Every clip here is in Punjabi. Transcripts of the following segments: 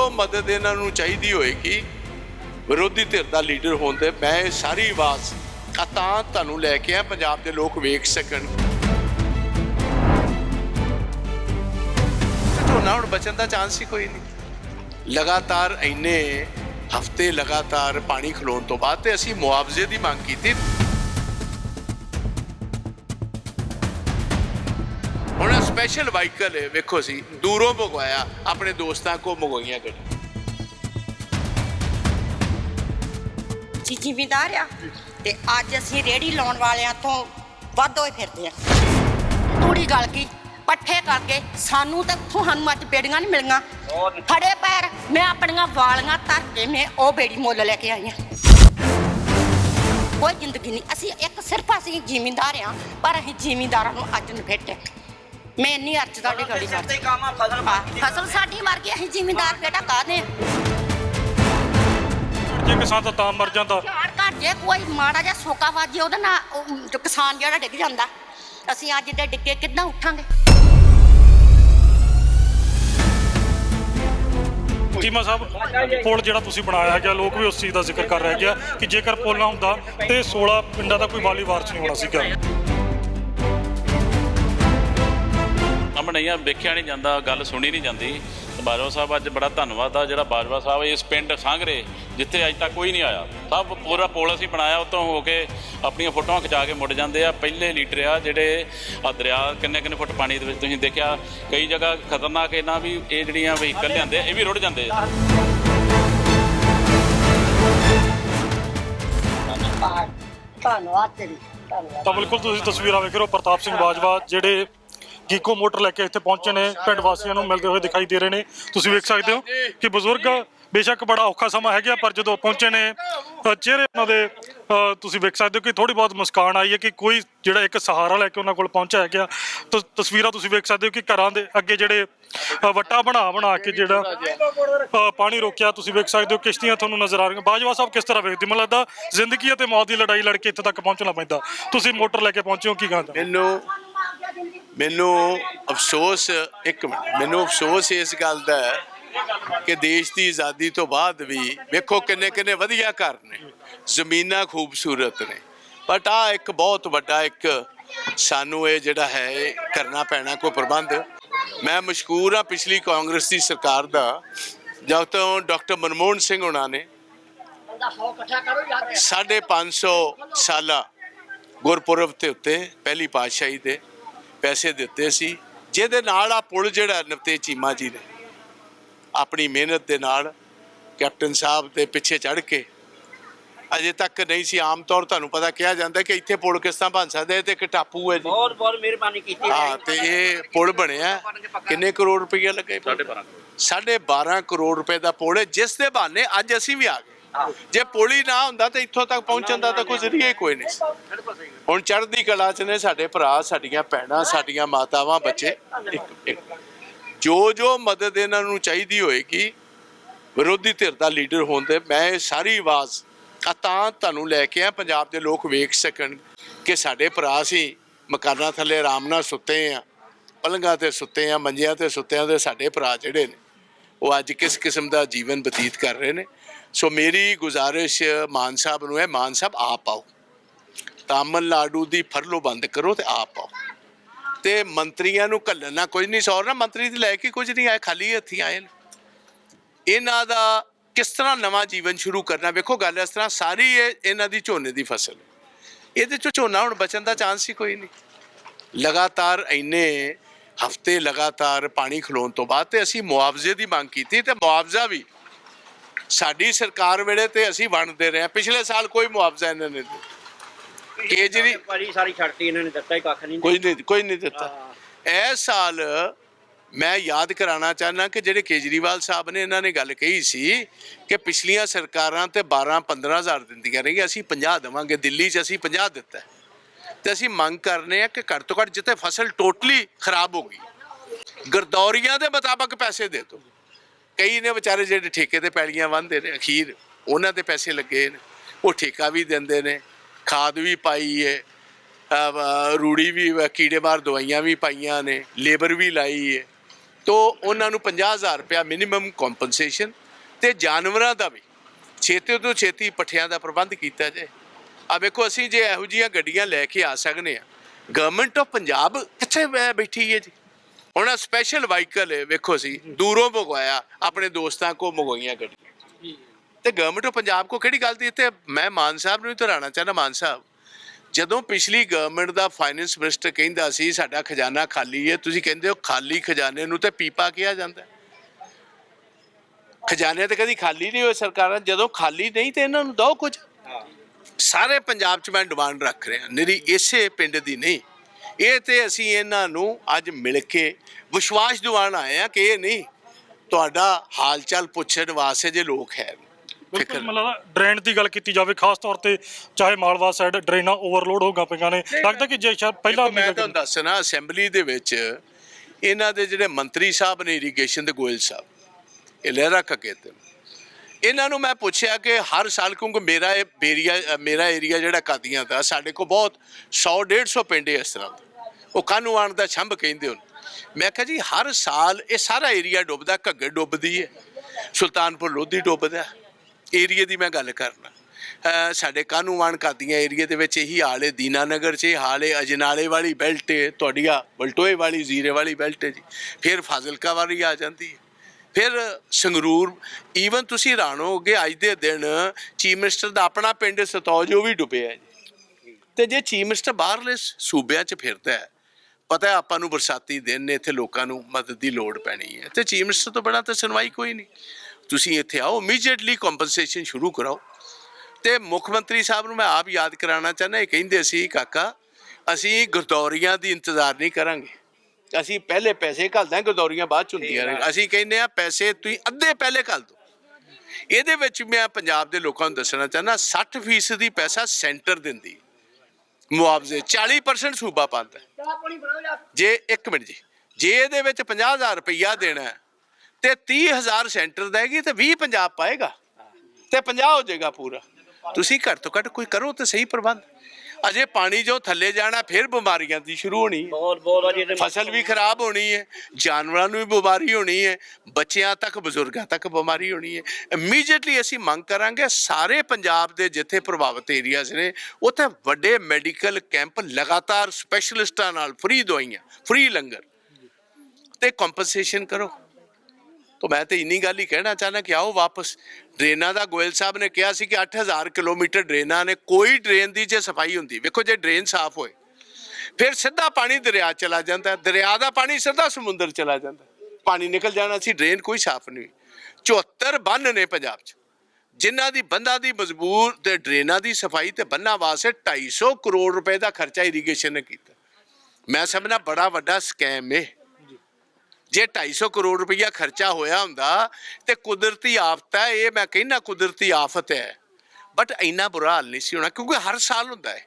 ਜੋ ਮਦਦ ਇਹਨਾਂ ਨੂੰ ਚਾਹੀਦੀ ਹੋਏਗੀ, ਵਿਰੋਧੀ ਧਿਰ ਦਾ ਲੀਡਰ ਹੋਣ ਤੇ ਮੈਂ ਇਹ ਸਾਰੀ ਆਵਾਜ਼ ਤਾਂ ਤੁਹਾਨੂੰ ਲੈ ਕੇ ਆ, ਪੰਜਾਬ ਦੇ ਲੋਕ ਵੇਖ ਸਕਣ। ਝੋਨਾ ਹੁਣ ਬਚਣ ਦਾ ਚਾਂਸ ਹੀ ਕੋਈ ਨਹੀਂ। ਲਗਾਤਾਰ ਇੰਨੇ ਹਫ਼ਤੇ ਲਗਾਤਾਰ ਪਾਣੀ ਖਲੋਣ ਤੋਂ ਬਾਅਦ ਤੇ ਅਸੀਂ ਮੁਆਵਜ਼ੇ ਦੀ ਮੰਗ ਕੀਤੀ। ਸਪੈਸ਼ਲ ਵਾਹੀਕਲ ਹੈ। ਵੇਖੋ ਸੀ ਦੂਰੋਂ ਮੰਗਵਾਇਆ ਆਪਣੇ ਦੋਸਤਾਂ ਕੋ ਮੰਗਵਾਈਆਂ ਗੱਡੀ ਜੀ ਜ਼ਿਮੀਦਾਰ ਆ ਤੇ ਅੱਜ ਅਸੀਂ ਰੇੜੀ ਲਾਉਣ ਵਾਲਿਆਂ ਤੋਂ ਵੱਧ ਹੋਏ ਫਿਰਦੇ ਆ ਤੂੜੀ ਗਲ ਗਈ ਪੱਠੇ ਕਰਕੇ ਸਾਨੂੰ ਤਾਂ ਤੁਹਾਨੂੰ ਅੱਜ ਬੇੜੀਆਂ ਨਹੀਂ ਮਿਲੀਆਂ। ਖੜੇ ਪੈਰ ਮੈਂ ਆਪਣੀਆਂ ਵਾਲੀਆਂ ਧਰ ਕੇ ਮੈਂ ਉਹ ਬੇੜੀ ਮੁੱਲ ਲੈ ਕੇ ਆਈ ਆ ਕੋਈ ਜ਼ਿੰਦਗੀ ਨਹੀਂ। ਅਸੀਂ ਇੱਕ ਸਿਰਫ ਅਸੀਂ ਜ਼ਿਮੀਂਦਾਰ ਆ ਪਰ ਅਸੀਂ ਜ਼ਿਮੀਂਦਾਰਾਂ ਨੂੰ ਅੱਜ ਨਫੇਟੇ ਮੈਂ ਇੰਨੀ ਅਰਜ਼ ਤੁਹਾਡੀ ਗਾੜੀ ਸਿਰ ਤੇ ਕਰ ਕੰਮ ਆ, ਫਸਲ ਸਾਡੀ ਮਰ ਗਈ ਅਸੀਂ ਜ਼ਿਮੀਂਦਾਰ ਬੇਟਾ ਕਾਹਦੇ ਜੇ ਕਿਸਾਨ ਤਾਂ ਤਾਂ ਮਰ ਜਾਂਦਾ। ਝਾੜ ਘੱਟ ਜੇ ਕੋਈ ਮਾੜਾ ਜਿਹਾ ਸੋਕਾ ਵੱਜੇ ਉਹਦੇ ਨਾਲ ਉਹ ਕਿਸਾਨ ਜਿਹੜਾ ਡਿੱਗ ਜਾਂਦਾ। ਅਸੀਂ ਅੱਜ ਤੇ ਡਿੱਗੇ ਕਿੱਦਾਂ ਉੱਠਾਂਗੇ? ਚੀਮਾ ਸਾਹਿਬ ਪੁਲ ਜਿਹੜਾ ਤੁਸੀਂ ਬਣਾਇਆ ਗਿਆ ਲੋਕ ਵੀ ਉਸ ਚੀਜ਼ ਦਾ ਜ਼ਿਕਰ ਕਰ ਰਹੇ ਗਿਆ ਕਿ ਜੇਕਰ ਪੁਲ ਨਾ ਹੁੰਦਾ ਤੇ 16 ਪਿੰਡਾਂ ਦਾ ਕੋਈ ਵਾਲੀ ਵਾਰਸ ਨਹੀਂ ਹੋਣਾ ਸੀਗਾ ਸਾਹਮਣੇ ਆ ਵੇਖਿਆ ਨਹੀਂ ਜਾਂਦਾ ਗੱਲ ਸੁਣੀ ਨਹੀਂ ਜਾਂਦੀ। ਤੇ ਬਾਜਵਾ ਸਾਹਿਬ ਅੱਜ ਬੜਾ ਧੰਨਵਾਦ ਆ ਜਿਹੜਾ ਬਾਜਵਾ ਸਾਹਿਬ ਇਸ ਪਿੰਡ ਸਾਂਗਰੇ ਜਿੱਥੇ ਅੱਜ ਤੱਕ ਕੋਈ ਨਹੀਂ ਆਇਆ। ਸਭ ਪੂਰਾ ਪੁਲ ਅਸੀਂ ਬਣਾਇਆ ਉਤੋਂ ਹੋ ਕੇ ਆਪਣੀਆਂ ਫੋਟੋਆਂ ਖਿਚਾ ਕੇ ਮੁੜ ਜਾਂਦੇ ਆ। ਪਹਿਲੇ ਲੀਡਰ ਆ ਜਿਹੜੇ ਆ ਦਰਿਆ ਕਿੰਨੇ ਕਿੰਨੇ ਫੁੱਟ ਪਾਣੀ ਦੇ ਵਿੱਚ ਤੁਸੀਂ ਦੇਖਿਆ ਕਈ ਜਗ੍ਹਾ ਖਤਰਨਾਕ ਇਹਨਾਂ ਵੀ ਇਹ ਜਿਹੜੀਆਂ ਵਹੀਕਲ ਲਿਆਂਦੇ ਇਹ ਵੀ ਰੁੜ ਜਾਂਦੇ ਆ। ਧੰਨਵਾਦ ਤੇਰੀ। ਧੰਨਵਾਦ। ਤਾਂ ਬਿਲਕੁਲ ਤੁਸੀਂ ਤਸਵੀਰਾਂ ਵੇਖ ਰਹੇ ਹੋ ਪ੍ਰਤਾਪ ਸਿੰਘ ਬਾਜਵਾ ਜਿਹੜੇ ਗੀਕੋ ਮੋਟਰ ਲੈ ਕੇ ਇੱਥੇ ਪਹੁੰਚੇ ਨੇ, ਪਿੰਡ ਵਾਸੀਆਂ ਨੂੰ ਮਿਲਦੇ ਹੋਏ ਦਿਖਾਈ ਦੇ ਰਹੇ ਨੇ। ਤੁਸੀਂ ਵੇਖ ਸਕਦੇ ਹੋ ਕਿ ਬਜ਼ੁਰਗ ਬੇਸ਼ੱਕ ਬੜਾ ਔਖਾ ਸਮਾਂ ਹੈਗਾ, ਪਰ ਜਦੋਂ ਪਹੁੰਚੇ ਨੇ ਚਿਹਰੇ ਉਹਨਾਂ ਦੇ ਤੁਸੀਂ ਵੇਖ ਸਕਦੇ ਹੋ ਕਿ ਥੋੜੀ ਬਹੁਤ ਮੁਸਕਾਨ ਆਈ ਹੈ ਕਿ ਕੋਈ ਜਿਹੜਾ ਇੱਕ ਸਹਾਰਾ ਲੈ ਕੇ ਉਹਨਾਂ ਕੋਲ ਪਹੁੰਚਿਆ ਹੈਗਾ। ਤਸ- ਤਸਵੀਰਾਂ ਤੁਸੀਂ ਵੇਖ ਸਕਦੇ ਹੋ ਕਿ ਘਰਾਂ ਦੇ ਅੱਗੇ ਜਿਹੜੇ ਵੱਟਾ ਬਣਾ ਬਣਾ ਕੇ ਜਿਹੜਾ ਪਾਣੀ ਰੋਕਿਆ, ਤੁਸੀਂ ਵੇਖ ਸਕਦੇ ਹੋ ਕਿਸ਼ਤੀਆਂ ਤੁਹਾਨੂੰ ਨਜ਼ਰ ਆ ਰਹੀਆਂ। ਬਾਜਵਾ ਸਾਹਿਬ ਕਿਸ ਤਰ੍ਹਾਂ ਵੇਖਦੇ? ਮੈਨੂੰ ਲੱਗਦਾ ਜ਼ਿੰਦਗੀ ਅਤੇ ਮੌਤ ਦੀ ਲੜਾਈ ਲੜ ਕੇ ਇੱਥੇ ਤੱਕ ਪਹੁੰਚਣਾ ਪੈਂਦਾ। ਤੁਸੀਂ ਮੋਟਰ ਲੈ ਕੇ ਪਹੁੰਚੇ ਹੋ, ਕੀ ਕਹਿੰਦਾ ਮੈਨੂੰ ਮੈਨੂੰ ਅਫਸੋਸ, ਇੱਕ ਮਿੰਟ, ਮੈਨੂੰ ਅਫਸੋਸ ਇਸ ਗੱਲ ਦਾ ਹੈ ਕਿ ਦੇਸ਼ ਦੀ ਆਜ਼ਾਦੀ ਤੋਂ ਬਾਅਦ ਵੀ ਵੇਖੋ ਕਿੰਨੇ ਕਿੰਨੇ ਵਧੀਆ ਘਰ ਨੇ, ਜ਼ਮੀਨਾਂ ਖੂਬਸੂਰਤ ਨੇ। ਬਟ ਆ ਇੱਕ ਬਹੁਤ ਵੱਡਾ ਇੱਕ ਸਾਨੂੰ ਇਹ ਜਿਹੜਾ ਹੈ ਕਰਨਾ ਪੈਣਾ ਕੋਈ ਪ੍ਰਬੰਧ। ਮੈਂ ਮਸ਼ਕੂਰ ਆ ਪਿਛਲੀ ਕਾਂਗਰਸ ਦੀ ਸਰਕਾਰ ਦਾ ਜਦ ਤੋਂ ਡਾਕਟਰ ਮਨਮੋਹਨ ਸਿੰਘ ਉਹਨਾਂ ਨੇ। ਸਾਢੇ 500 ਸਾਲਾ ਗੁਰਪੁਰਬ ਤੇ ਉੱਤੇ ਪਹਿਲੀ ਪਾਤਸ਼ਾਹੀ ਦੇ ਪੈਸੇ ਦਿੱਤੇ ਸੀ ਜਿਹਦੇ ਨਾਲ ਆ ਪੁਲ ਜਿਹੜਾ ਨਵਤੇ ਚੀਮਾ ਜੀ ਨੇ। ਆਪਣੀ ਮਿਹਨਤ ਦੇ ਨਾਲ ਕੈਪਟਨ ਸਾਹਿਬ ਦੇ ਪਿੱਛੇ ਚੜ ਕੇ ਅਜੇ ਤੱਕ ਨਹੀਂ ਸੀ ਆਮ ਤੌਰ ਤੁਹਾਨੂੰ ਪਤਾ ਕਿਹਾ ਜਾਂਦਾ ਕਿ ਇੱਥੇ ਪੁਲ ਕਿਸ ਤਰ੍ਹਾਂ ਬਣ ਸਕਦਾ ਇਹ ਤੇ ਇੱਕ ਟਾਪੂ ਹੈ ਜੀ। ਬਹੁਤ ਬਹੁਤ ਮਿਹਰਬਾਨੀ ਕੀਤੀ ਹਾਂ ਤੇ ਇਹ ਪੁਲ ਬਣਿਆ। ਕਿੰਨੇ ਕਰੋੜ ਰੁਪਏ ਲੱਗੇ 12.5 ਸਾਢੇ 12 ਕਰੋੜ ਰੁਪਏ ਦਾ ਪੁਲ ਹੈ ਜਿਸ ਦੇ ਬਹਾਨੇ ਅੱਜ ਅਸੀਂ ਵੀ ਆ ਗਏ। ਜੇ ਪੋਲੀ ਨਾ ਹੁੰਦਾ ਤੇ ਇੱਥੋਂ ਤੱਕ ਪਹੁੰਚਣ ਦਾ ਤਾਂ ਕੋਈ ਜ਼ਰੀਆ ਹੀ, ਕੋਈ ਨਹੀਂ। ਹੁਣ ਚੜ੍ਹਦੀ ਕਲਾ ਚ ਨੇ ਸਾਡੇ ਭਰਾ, ਸਾਡੀਆਂ ਭੈਣਾਂ, ਸਾਡੀਆਂ ਮਾਤਾਵਾਂ, ਬੱਚੇ। ਜੋ ਜੋ ਮਦਦ ਇਹਨਾਂ ਨੂੰ ਚਾਹੀਦੀ ਹੋਏਗੀ, ਵਿਰੋਧੀ ਧਿਰ ਦਾ ਲੀਡਰ ਹੋਣ ਤੇ ਮੈਂ ਸਾਰੀ ਆਵਾਜ਼ ਤਾਂ ਤੁਹਾਨੂੰ ਲੈ ਕੇ ਆ ਪੰਜਾਬ ਦੇ ਲੋਕ ਵੇਖ ਸਕਣ ਕਿ ਸਾਡੇ ਭਰਾ ਸੀ ਮਕਾਨਾਂ ਥੱਲੇ ਆਰਾਮ ਨਾਲ ਸੁੱਤੇ ਆ ਪਲੰਘਾਂ ਤੇ ਸੁੱਤੇ ਆ, ਮੰਜਿਆਂ ਤੇ ਸੁੱਤਿਆਂ ਤੇ ਸਾਡੇ ਭਰਾ ਜਿਹੜੇ ਨੇ, ਉਹ ਅੱਜ ਕਿਸ ਕਿਸਮ ਦਾ ਜੀਵਨ ਬਤੀਤ ਕਰ ਰਹੇ ਨੇ। ਸੋ ਮੇਰੀ ਗੁਜ਼ਾਰਿਸ਼ ਮਾਨ ਸਾਹਿਬ ਨੂੰ ਹੈ ਮਾਨ ਸਾਹਿਬ ਆਪ ਆਓ ਤਾਮਿਲਨਾਡੂ ਦੀ ਫਰਲੋ ਬੰਦ ਕਰੋ ਤੇ ਆਪ ਆਓ ਤੇ ਮੰਤਰੀਆਂ ਨੂੰ ਘੱਲਣਾ ਕੁਝ ਨਹੀਂ ਸੌਰ ਨਾ ਮੰਤਰੀ ਤੇ ਲੈ ਕੇ ਕੁਝ ਨਹੀਂ ਆਏ ਖਾਲੀ ਹੱਥੀ ਆਏ ਨੇ ਇਹਨਾਂ ਦਾ ਕਿਸ ਤਰ੍ਹਾਂ ਨਵਾਂ ਜੀਵਨ ਸ਼ੁਰੂ ਕਰਨਾ ਵੇਖੋ ਗੱਲ ਇਸ ਤਰ੍ਹਾਂ ਸਾਰੀ ਇਹ ਇਹਨਾਂ ਦੀ ਝੋਨੇ ਦੀ ਫਸਲ ਇਹਦੇ ਚੋਂ ਝੋਨਾ ਹੁਣ ਬਚਣ ਦਾ ਚਾਂਸ ਹੀ ਕੋਈ ਨਹੀਂ ਲਗਾਤਾਰ ਇੰਨੇ ਹਫ਼ਤੇ ਲਗਾਤਾਰ ਪਾਣੀ ਖਲੋਣ ਤੋਂ ਬਾਅਦ ਤੇ ਅਸੀਂ ਮੁਆਵਜ਼ੇ ਦੀ ਮੰਗ ਕੀਤੀ ਤੇ ਮੁਆਵਜ਼ਾ ਵੀ ਸਾਡੀ ਸਰਕਾਰ ਵੇਲੇ ਤੇ ਅਸੀਂ ਵੰਡਦੇ ਰਹੇ ਹਾਂ। ਪਿਛਲੇ ਸਾਲ ਕੋਈ ਮੁਆਵਜ਼ਾ ਇਹਨਾਂ ਨੇ ਨਹੀਂ ਦਿੱਤਾ। ਕੇਜਰੀ ਭਾਜੀ ਸਾਰੀ ਛੱਡਤੀ ਇਹਨਾਂ ਨੇ ਦਿੱਤਾ ਹੀ ਕੱਖ ਨਹੀਂ। ਕੋਈ ਨਹੀਂ ਕੋਈ ਨਹੀਂ ਦਿੱਤਾ। ਇਸ ਸਾਲ ਮੈਂ ਯਾਦ ਕਰਾਉਣਾ ਚਾਹਨਾ ਕਿ ਜਿਹੜੇ ਕੇਜਰੀਵਾਲ ਸਾਹਿਬ ਨੇ ਇਹਨਾਂ ਨੇ ਗੱਲ ਕਹੀ ਸੀ ਕਿ ਪਿਛਲੀਆਂ ਸਰਕਾਰਾਂ ਤੇ 12 15000 ਦਿੰਦੀਆਂ ਰਹੀਆਂ ਅਸੀਂ 50 ਦੇਵਾਂਗੇ ਦਿੱਲੀ 'ਚ ਅਸੀਂ 50 ਦਿੱਤਾ ਹੈ। ਤੇ ਅਸੀਂ ਮੰਗ ਕਰਨੇ ਆ ਕਿ ਘੱਟ ਤੋਂ ਘੱਟ ਜਿੱਥੇ ਫਸਲ ਟੋਟਲੀ ਖਰਾਬ ਹੋ ਗਈ ਗਰਦੌਰੀਆਂ ਦੇ ਮੁਤਾਬਕ ਪੈਸੇ ਦੇ ਦਿਓ। ਕਈ ਨੇ ਵਿਚਾਰੇ ਜਿਹੜੇ ਠੇਕੇ ਤੇ ਪੈਲੀਆਂ ਵਾਂਦੇ ਨੇ, ਅਖੀਰ ਉਹਨਾਂ ਦੇ ਪੈਸੇ ਲੱਗੇ ਨੇ, ਉਹ ਠੇਕਾ ਵੀ ਦਿੰਦੇ ਨੇ, ਖਾਦ ਵੀ ਪਾਈ ਹੈ ਰੂੜੀ ਵੀ ਕੀੜੇਮਾਰ ਦਵਾਈਆਂ ਵੀ ਪਾਈਆਂ ਨੇ, ਲੇਬਰ ਵੀ ਲਾਈ ਹੈ ਤੋ ਉਹਨਾਂ ਨੂੰ 50000 ਰੁਪਇਆ ਮਿਨੀਮਮ ਕੰਪਨਸੇਸ਼ਨ ਤੇ ਜਾਨਵਰਾਂ ਦਾ ਵੀ, ਛੇਤੀ ਤੋਂ ਛੇਤੀ ਪੱਠਿਆਂ ਦਾ ਪ੍ਰਬੰਧ ਕੀਤਾ ਜਾਏ। ਆ ਵੇਖੋ, ਅਸੀਂ ਜੇ ਇਹੋ ਜਿਹੀਆਂ ਗੱਡੀਆਂ ਲੈ ਕੇ ਆ ਸਕਨੇ ਆ ਗਵਰਨਮੈਂਟ ਆਫ ਪੰਜਾਬ ਕਿੱਥੇ ਬੈਠੀ ਹੈ ਜੀ? ਹੁਣ ਆ ਸਪੈਸ਼ਲ ਵਾਹੀਕਲ ਹੈ ਵੇਖੋ ਅਸੀਂ ਦੂਰੋਂ ਮੰਗਵਾਇਆ ਆਪਣੇ ਦੋਸਤਾਂ ਕੋ ਮੰਗਵਾਈਆਂ ਗੱਡੀਆਂ। ਤੇ ਗਵਰਨਮੈਂਟ ਆਫ ਪੰਜਾਬ ਕੋ ਕਿਹੜੀ ਗੱਲ ਦੀ ਇੱਥੇ ਮੈਂ ਮਾਨ ਸਾਹਿਬ ਨੂੰ ਧਰਾਣਾ ਚਾਹੁੰਦਾ ਮਾਨ ਸਾਹਿਬ ਜਦੋਂ ਪਿਛਲੀ ਗਵਰਨਮੈਂਟ ਦਾ ਫਾਈਨੈਂਸ ਮਿਨਿਸਟਰ ਕਹਿੰਦਾ ਸੀ ਸਾਡਾ ਖਜ਼ਾਨਾ ਖਾਲੀ ਹੈ ਤੁਸੀਂ ਕਹਿੰਦੇ ਹੋ ਖਾਲੀ ਖਜ਼ਾਨੇ ਨੂੰ ਤੇ ਪੀਪਾ ਕਿਹਾ ਜਾਂਦਾ। ਖਜ਼ਾਨੇ ਤੇ ਕਦੀ ਖਾਲੀ ਨਹੀਂ ਹੋਏ ਸਰਕਾਰਾਂ ਜਦੋਂ ਖਾਲੀ ਨਹੀਂ ਤੇ ਇਹਨਾਂ ਨੂੰ ਦੋ ਕੁਝ। ਸਾਰੇ ਪੰਜਾਬ 'ਚ ਮੈਂ ਡਿਮਾਂਡ ਰੱਖ ਰਿਹਾ ਨਿਰੀ ਇਸੇ ਪਿੰਡ ਦੀ ਨਹੀਂ। ਇਹ ਤੇ ਅਸੀਂ ਇਹਨਾਂ ਨੂੰ ਅੱਜ ਮਿਲ ਕੇ ਵਿਸ਼ਵਾਸ ਦਿਵਾਉਣ ਆਏ ਆ ਕਿ ਇਹ ਨਹੀਂ ਤੁਹਾਡਾ ਹਾਲ ਚਾਲ ਪੁੱਛਣ ਵਾਸਤੇ ਜੇ ਲੋਕ ਹੈ। ਬਿਲਕੁਲ ਲੱਗਦਾ ਡਰੇਨ ਦੀ ਗੱਲ ਕੀਤੀ ਜਾਵੇ ਖਾਸ ਤੌਰ ਤੇ ਚਾਹੇ ਮਾਲਵਾ ਸਾਈਡ ਡਰੇਨਾਂ ਓਵਰਲੋਡ ਹੋ ਪਈਆਂ ਨੇ ਲੱਗਦਾ ਕਿ ਜੇ ਸ਼ਾਇਦ ਪਹਿਲਾਂ ਮੈਂ ਤੁਹਾਨੂੰ ਦੱਸਣਾ ਅਸੈਂਬਲੀ ਦੇ ਵਿੱਚ ਇਹਨਾਂ ਦੇ ਜਿਹੜੇ ਮੰਤਰੀ ਸਾਹਿਬ ਨੇ ਇਰੀਗੇਸ਼ਨ ਦੇ ਗੋਇਲ ਸਾਹਿਬ ਇਹ ਲਹਿਰਾ ਕੱਕੇ ਤੇ। ਇਹਨਾਂ ਨੂੰ ਮੈਂ ਪੁੱਛਿਆ ਕਿ ਹਰ ਸਾਲ ਕਿਉਂਕਿ ਮੇਰਾ ਇਹ ਏਰੀਆ ਮੇਰਾ ਏਰੀਆ ਜਿਹੜਾ ਕਾਦੀਆਂ ਦਾ ਸਾਡੇ ਕੋਲ ਬਹੁਤ 100 150 ਪਿੰਡ ਇਸ ਤਰ੍ਹਾਂ ਦੇ। ਉਹ ਕਾਨੂੰ ਆਣ ਦਾ ਛੰਭ ਕਹਿੰਦੇ ਹੋ ਮੈਂ ਕਿਹਾ ਜੀ, ਹਰ ਸਾਲ ਇਹ ਸਾਰਾ ਏਰੀਆ ਡੁੱਬਦਾ, ਘੱਗਰ ਡੁੱਬਦੀ ਹੈ ਸੁਲਤਾਨਪੁਰ ਲੋਧੀ ਡੁੱਬਦਾ। ਏਰੀਏ ਦੀ ਮੈਂ ਗੱਲ ਕਰਨਾ। ਅਹ ਸਾਡੇ ਕਾਨੂੰਵਾਨ ਕਾਦੀਆਂ ਏਰੀਏ ਦੇ ਵਿੱਚ? ਇਹੀ ਹਾਲ ਹੈ ਦੀਨਾਨਗਰ 'ਚ, ਇਹ ਹਾਲ ਹੈ ਅਜਨਾਲੇ ਵਾਲੀ ਬੈਲਟ ਹੈ ਤੁਹਾਡੀ ਬਲਟੋਏ ਵਾਲੀ, ਜ਼ੀਰੇ ਵਾਲੀ ਬੈਲਟ ਹੈ ਜੀ। ਫਿਰ ਫਾਜ਼ਿਲਕਾ ਵਾਲੀ ਆ ਜਾਂਦੀ ਹੈ ਫਿਰ ਸੰਗਰੂਰ ਈਵਨ ਤੁਸੀਂ ਹੈਰਾਨ ਹੋਗੇ ਅੱਜ ਦੇ ਦਿਨ ਚੀਫ ਮਿਨਿਸਟਰ ਦਾ ਆਪਣਾ ਪਿੰਡ ਸਤੌਜ, ਉਹ ਵੀ ਡੁੱਬਿਆ ਜੀ। ਤੇ ਜੇ ਚੀਫ ਮਿਨਿਸਟਰ ਬਾਹਰਲੇ ਸੂਬਿਆਂ 'ਚ ਫਿਰਦਾ ਹੈ ਪਤਾ ਆਪਾਂ ਨੂੰ ਬਰਸਾਤੀ ਦਿਨ ਨੇ, ਇੱਥੇ ਲੋਕਾਂ ਨੂੰ ਮਦਦ ਦੀ ਲੋੜ ਪੈਣੀ ਹੈ। ਤੇ ਚੀਫ ਮਿਨਿਸਟਰ ਤੋਂ ਬਿਨਾਂ ਤਾਂ ਸੁਣਵਾਈ ਕੋਈ ਨਹੀਂ। ਤੁਸੀਂ ਇੱਥੇ ਆਓ ਇਮੀਡੀਏਟਲੀ ਕੰਪਨਸੇਸ਼ਨ ਸ਼ੁਰੂ ਕਰਾਓ। ਤੇ ਮੁੱਖ ਮੰਤਰੀ ਸਾਹਿਬ ਨੂੰ ਮੈਂ ਆਪ ਯਾਦ ਕਰਾਉਣਾ ਚਾਹੁੰਦਾ, ਇਹ ਕਹਿੰਦੇ ਸੀ ਕਾਕਾ, ਅਸੀਂ ਗਰਦੌਰੀਆਂ ਦੀ ਇੰਤਜ਼ਾਰ ਨਹੀਂ ਕਰਾਂਗੇ। ਅਸੀਂ ਪਹਿਲੇ ਪੈਸੇ ਘੱਲਦੇ ਹਾਂ ਗਰਦੌਰੀਆਂ ਬਾਅਦ ਚ ਹੁੰਦੀਆਂ ਨੇ ਅਸੀਂ ਕਹਿੰਦੇ ਆ ਪੈਸੇ ਤੁਸੀਂ ਅੱਧੇ ਪਹਿਲੇ ਘੱਲ ਦਿਓ। ਇਹਦੇ ਵਿੱਚ ਮੈਂ ਪੰਜਾਬ ਦੇ ਲੋਕਾਂ ਨੂੰ ਦੱਸਣਾ ਚਾਹੁੰਦਾ 60% ਦੀ ਪੈਸਾ ਸੈਂਟਰ ਦਿੰਦੀ। ਮੁਆਵਜ਼ੇ 40% ਸੂਬਾ ਪਾਉਂਦਾ ਹੈ। ਜੇ ਇੱਕ ਮਿੰਟ ਜੀ ਜੇ ਇਹਦੇ ਵਿੱਚ 50000 ਰੁਪਈਆ ਦੇਣਾ ਤੇ 30000 ਸੈਂਟਰ ਦੇਗੀ ਤੇ 20 ਪੰਜਾਬ ਪਾਏਗਾ ਤੇ 50 ਹੋ ਜਾਏਗਾ ਪੂਰਾ। ਤੁਸੀਂ ਘੱਟ ਤੋਂ ਘੱਟ ਕੋਈ ਕਰੋ ਤੇ ਸਹੀ ਪ੍ਰਬੰਧ। ਅਜੇ ਪਾਣੀ ਜੋ ਥੱਲੇ ਜਾਣਾ ਫਿਰ ਬਿਮਾਰੀਆਂ ਦੀ ਸ਼ੁਰੂ ਹੋਣੀ ਬਹੁਤ ਬਹੁਤ ਅਜੇ ਤੇ ਫਸਲ ਵੀ ਖਰਾਬ ਹੋਣੀ ਹੈ ਜਾਨਵਰਾਂ ਨੂੰ ਵੀ ਬਿਮਾਰੀ ਹੋਣੀ ਹੈ ਬੱਚਿਆਂ ਤੱਕ ਬਜ਼ੁਰਗਾਂ ਤੱਕ ਬਿਮਾਰੀ ਹੋਣੀ ਹੈ। ਇਮੀਡੀਏਟਲੀ ਅਸੀਂ ਮੰਗ ਕਰਾਂਗੇ ਸਾਰੇ ਪੰਜਾਬ ਦੇ ਜਿੱਥੇ ਪ੍ਰਭਾਵਿਤ ਏਰੀਆਜ਼ ਨੇ ਉੱਥੇ ਵੱਡੇ ਮੈਡੀਕਲ ਕੈਂਪ ਲਗਾਤਾਰ ਸਪੈਸ਼ਲਿਸਟਾਂ ਨਾਲ ਫ੍ਰੀ ਦਵਾਈਆਂ ਫ੍ਰੀ ਲੰਗਰ। ਤੇ ਕੰਪਨਸੇਸ਼ਨ ਕਰੋ। ਤਾਂ ਮੈਂ ਤੇ ਇੰਨੀ ਗੱਲ ਹੀ ਕਹਿਣਾ ਚਾਹੁੰਦਾ ਕਿ ਆਓ ਵਾਪਸ। ਡਰੇਨਾਂ ਦਾ ਗੋਇਲ ਸਾਹਿਬ ਨੇ ਕਿਹਾ ਸੀ ਕਿ 8000 ਕਿਲੋਮੀਟਰ ਡਰੇਨਾਂ ਨੇ, ਕੋਈ ਡਰੇਨ ਦੀ ਜੇ ਸਫ਼ਾਈ ਹੁੰਦੀ, ਵੇਖੋ ਜੇ ਡਰੇਨ ਸਾਫ਼ ਹੋਏ, ਫਿਰ ਸਿੱਧਾ ਪਾਣੀ ਦਰਿਆ ਚਲਾ ਜਾਂਦਾ, ਦਰਿਆ ਦਾ ਪਾਣੀ ਸਿੱਧਾ ਸਮੁੰਦਰ ਚਲਾ ਜਾਂਦਾ, ਪਾਣੀ ਨਿਕਲ ਜਾਣਾ ਸੀ, ਡਰੇਨ ਕੋਈ ਸਾਫ਼ ਨਹੀਂ ਹੋਈ। 74 ਬੰਨ ਨੇ ਪੰਜਾਬ 'ਚ, ਜਿਨ੍ਹਾਂ ਦੀ, ਬੰਦਾਂ ਦੀ ਮਜ਼ਬੂਰ ਤੇ ਡਰੇਨਾਂ ਦੀ ਸਫ਼ਾਈ ਤੇ ਬੰਨਾਂ ਵਾਸਤੇ 250 ਕਰੋੜ ਰੁਪਏ ਦਾ ਖਰਚਾ ਇਰੀਗੇਸ਼ਨ ਨੇ ਕੀਤਾ। ਮੈਂ ਸਮਝਣਾ ਬੜਾ ਵੱਡਾ ਸਕੈਮ ਹੈ ਜੇ 250 ਕਰੋੜ ਰੁਪਈਆ ਖਰਚਾ ਹੋਇਆ ਹੁੰਦਾ ਤੇ ਕੁਦਰਤੀ ਆਫਤ ਹੈ ਇਹ ਮੈਂ ਕਹਿੰਦਾ ਕੁਦਰਤੀ ਆਫਤ ਹੈ। ਬਟ ਇੰਨਾ ਬੁਰਾ ਹਾਲ ਨਹੀਂ ਸੀ ਹੋਣਾ ਕਿਉਂਕਿ ਹਰ ਸਾਲ ਹੁੰਦਾ ਹੈ।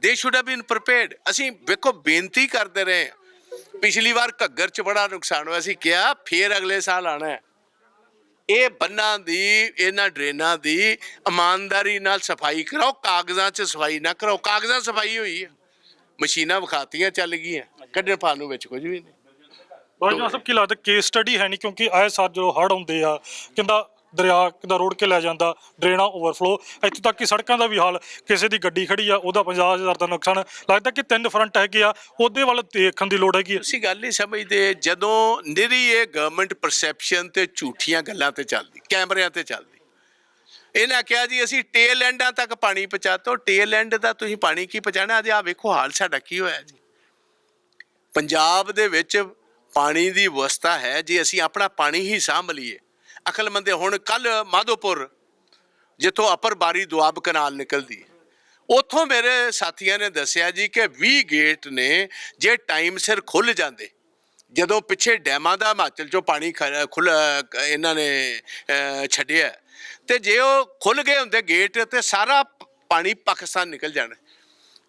ਦੇ ਸ਼ੁਡ ਹੈਵ ਬੀਨ ਪ੍ਰੀਪੇਅਰਡ ਅਸੀਂ ਵੇਖੋ ਬੇਨਤੀ ਕਰਦੇ ਰਹੇ। ਪਿਛਲੀ ਵਾਰ ਘੱਗਰ ਚ ਬੜਾ ਨੁਕਸਾਨ ਹੋਇਆ ਸੀ ਕਿਹਾ ਫੇਰ ਅਗਲੇ ਸਾਲ ਆਣਾ ਹੈ। ਇਹ ਬੰਨਾਂ ਦੀ ਇਹਨਾਂ ਡਰੇਨਾਂ ਦੀ ਇਮਾਨਦਾਰੀ ਨਾਲ ਸਫ਼ਾਈ ਕਰਾਓ ਕਾਗਜ਼ਾਂ 'ਚ ਸਫ਼ਾਈ ਨਾ ਕਰਾਓ। ਕਾਗਜ਼ਾਂ ਸਫ਼ਾਈ ਹੋਈ ਹੈ ਮਸ਼ੀਨਾਂ ਵਿਖਾਤੀਆਂ ਚੱਲ ਗਈਆਂ। ਕੱਢਣ ਪਾਣ ਵਿੱਚ ਕੁਝ ਵੀ ਨਹੀਂ। ਬਾਜੀ ਸਾਹਿਬ ਕੀ ਲੱਗਦਾ ਕੇਸ ਸਟੱਡੀ ਹੈ ਨਹੀਂ ਕਿਉਂਕਿ ਆਏ ਸਾਲ ਜਦੋਂ ਹੜ ਹੁੰਦੇ ਆ ਕਹਿੰਦਾ ਦਰਿਆ ਕਿਦਾ ਰੋੜ ਕੇ ਲੈ ਜਾਂਦਾ ਡਰੇਨਾਂ ਓਵਰਫਲੋ ਇੱਥੇ ਤੱਕ ਕਿ ਸੜਕਾਂ ਦਾ ਵੀ ਹਾਲ ਕਿਸੇ ਦੀ ਗੱਡੀ ਖੜੀ ਆ ਉਹਦਾ 50000 ਦਾ ਨੁਕਸਾਨ ਲੱਗਦਾ ਕਿ ਤਿੰਨ ਫਰੰਟ ਹੈਗੇ ਆ ਉਹਦੇ ਵੱਲ ਦੇਖਣ ਦੀ ਲੋੜ ਹੈਗੀ ਆ। ਤੁਸੀਂ ਗੱਲ ਨਹੀਂ ਸਮਝਦੇ ਜਦੋਂ ਨਿਰੀ ਇਹ ਗਵਰਨਮੈਂਟ ਪਰਸੈਪਸ਼ਨ ਤੇ ਝੂਠੀਆਂ ਗੱਲਾਂ ਤੇ ਚੱਲਦੀ ਕੈਮਰਿਆਂ ਤੇ ਚੱਲਦੀ ਇਹਨਾਂ ਕਿਹਾ ਜੀ ਅਸੀਂ ਟੇਲ ਐਂਡਾਂ ਤੱਕ ਪਾਣੀ ਪਹੁੰਚਾਤੋ ਟੇਲ ਐਂਡ ਦਾ ਤੁਸੀਂ ਪਾਣੀ ਕੀ ਪਹੁੰਚਾਣਾ ਅੱਜ ਆ ਵੇਖੋ ਹਾਲ ਸਾਡਾ ਕੀ ਹੋਇਆ ਜੀ ਪੰਜਾਬ ਦੇ ਵਿੱਚ ਪਾਣੀ ਦੀ ਵਿਵਸਥਾ ਹੈ, ਜੇ ਅਸੀਂ ਆਪਣਾ ਪਾਣੀ ਹੀ ਸਾਂਭ ਲਈਏ। ਅਕਲਮੰਦੇ ਹੁਣ ਕੱਲ ਮਾਧੋਪੁਰ, ਜਿੱਥੋਂ ਅਪਰ ਬਾਰੀ ਦੁਆਬ ਕਨਾਲ ਨਿਕਲਦੀ। ਹੈ ਉੱਥੋਂ ਮੇਰੇ ਸਾਥੀਆਂ ਨੇ ਦੱਸਿਆ ਜੀ ਕਿ 20 ਗੇਟ ਨੇ, ਜੇ ਟਾਈਮ ਸਿਰ ਖੁੱਲ ਜਾਂਦੇ। ਜਦੋਂ ਪਿੱਛੇ ਡੈਮਾਂ ਦਾ ਹਿਮਾਚਲ ਚੋਂ ਪਾਣੀ ਖੁੱਲ ਇਹਨਾਂ ਨੇ ਛੱਡਿਆ। ਤੇ ਜੇ ਉਹ ਖੁੱਲ ਗਏ ਹੁੰਦੇ ਗੇਟ, ਤੇ ਸਾਰਾ ਪਾਣੀ ਪਾਕਿਸਤਾਨ ਨਿਕਲ ਜਾਣਾ।